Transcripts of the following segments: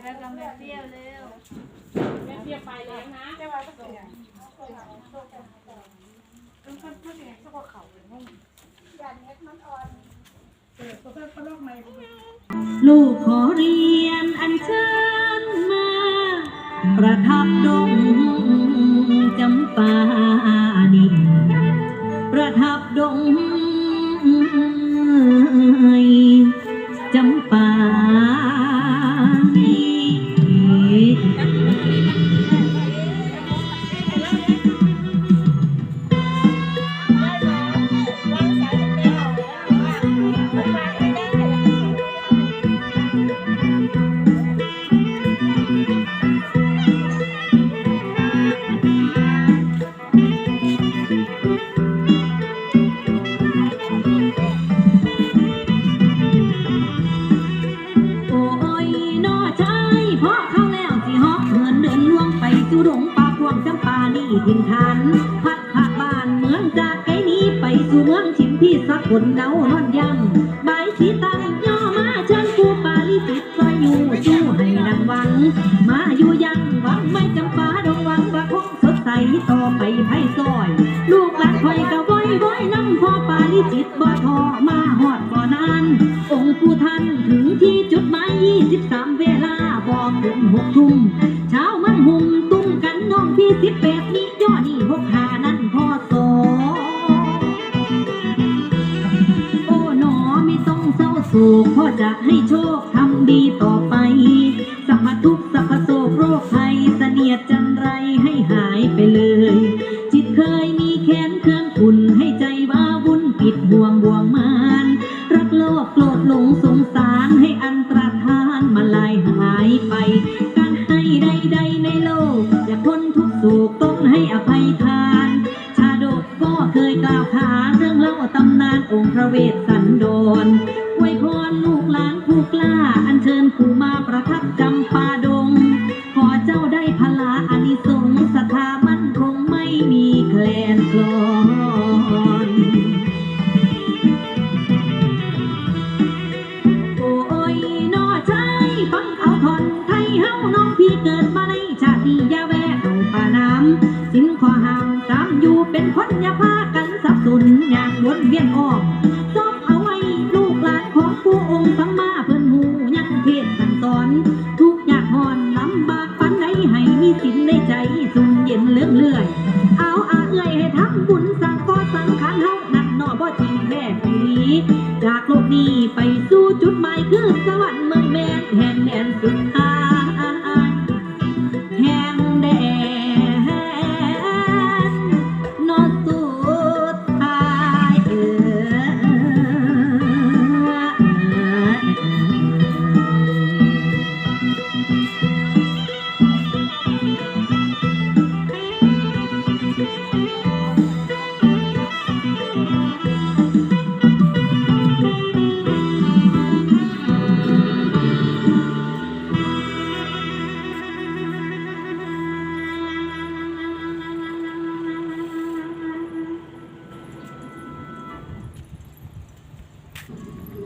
ไปกับแม่เปรี้ยวเร็วแม่เพียบไปแล้วนะแต่ว่าก็เป็นอย่งต้องพัดพัดอย่างสักว่าเขาเลยงงยันเน็ตมันอ่อนเออเขาเป็นคนโลกใหม่ลูกขอเรียนอัญเชิญมา ประทับดงจำปาดินประทับดง พัดผ่าบ้านเมืองจากไกลนี้ไปสู่เมืองชิมพี่สกลเดานอนยังใบายสีตังย่อมาเชิญผู้ปาลิจิตซอยอยู่สู้ให้ดังหวัง มาอยู่ยังหวังไม่จำปาดงหวังว่าคงสดใสต่อไปไพ่ซอย ลูกหลานคอยกะว้อยว้อยน้ำพ่อปาลิจิตบ่ทอมาหอดบ่นานองค์ผู้ท่านถึงที่จุดหมาย23 เวลาบอกถึงหกทุ่ม ต้องเศร้าโศกพ่อจะให้โชคทำดีต่อไป สัพพทุกสัพพโศกโรคภัยเสนียดจันไรให้หายไปเลย จิตเคยมีแค้นเครื่องขุนให้ใจว่าวุ่นปิดห่วงบ่วงมาน รักโลภโกรธหลงสงสารให้อันตรธานมาลายหายไป การให้ใดๆในโลก อย่าพ้นทุกข์โศกต้องให้อภัยทาน ชาดกก็เคยกล่าวขานเรื่องเล่าตำนานองค์พระเวสสันดร ลูกหลานผู้กล้า อัญเชิญผู้มาประทับจำปาดง ขอเจ้าได้พลาอานิสงส์ศรัทธามั่นคงไม่มีแคลนคลอนโอ้ยนอใจฟังเอาทอนไทยเฮาน้องพี่เกิดมาในชาติยาแวะเอาป่าน้ำสินขอห้ามตามอยู่เป็นคนอย่าพากันสับสนอย่างวนเวียนอ้อก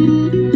ด้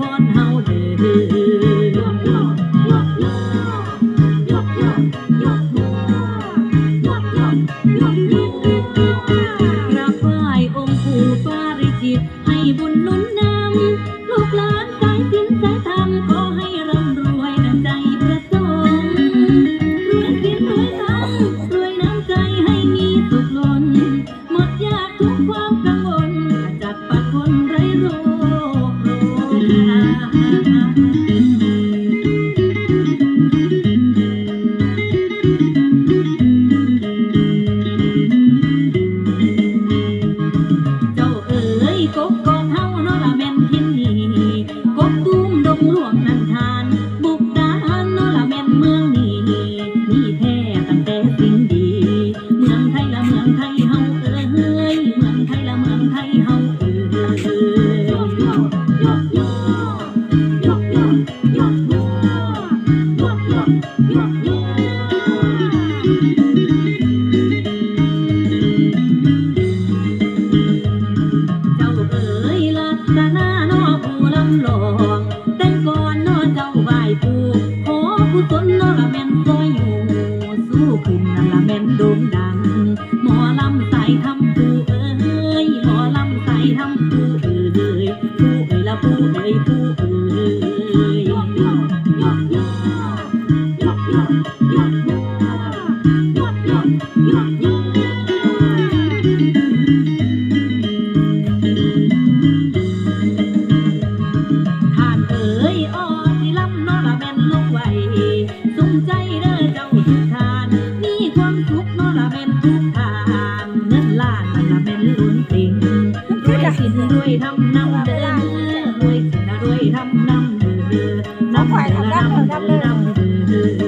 พรเฮาเด้อ วยสินรวยทำนำเดินรวยสินรวยทำนำเดินนำเดือนดนนำเดิน